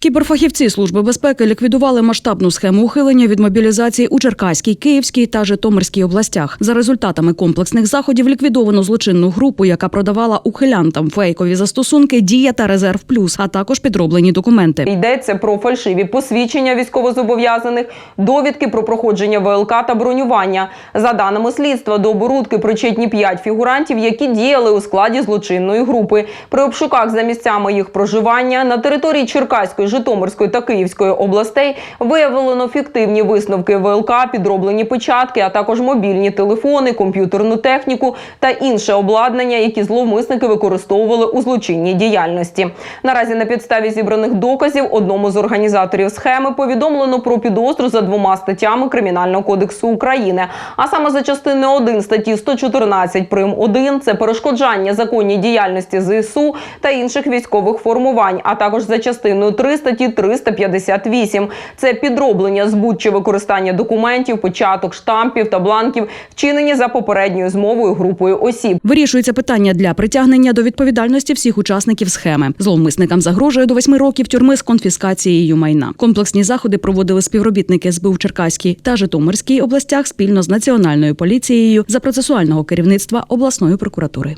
Кіберфахівці Служби безпеки ліквідували масштабну схему ухилення від мобілізації у Черкаській, Київській та Житомирській областях. За результатами комплексних заходів ліквідовано злочинну групу, яка продавала ухилянтам фейкові застосунки Дія та Резерв Плюс, а також підроблені документи. Йдеться про фальшиві посвідчення військовозобов'язаних, довідки про проходження ВЛК та бронювання. За даними слідства, до оборудки причетні п'ять фігурантів, які діяли у складі злочинної групи. При обшуках за місцями їх проживання на території Черкаської, Житомирської та Київської областей виявлено фіктивні висновки ВЛК, підроблені печатки, а також мобільні телефони, комп'ютерну техніку та інше обладнання, які зловмисники використовували у злочинній діяльності. Наразі на підставі зібраних доказів одному з організаторів схеми повідомлено про підозру за двома статтями Кримінального кодексу України, а саме за частиною 1 статті 114 прим. 1 – це перешкоджання законній діяльності ЗСУ та інших військових формувань, а також за частиною 3 статті 358 – це підроблення збут чи використання документів, початок, штампів та бланків, вчинені за попередньою змовою групою осіб. Вирішується питання для притягнення до відповідальності всіх учасників схеми. Зловмисникам загрожує до восьми років тюрми з конфіскацією майна. Комплексні заходи проводили співробітники СБУ в Черкаській та Житомирській областях спільно з національною поліцією за процесуального керівництва обласної прокуратури.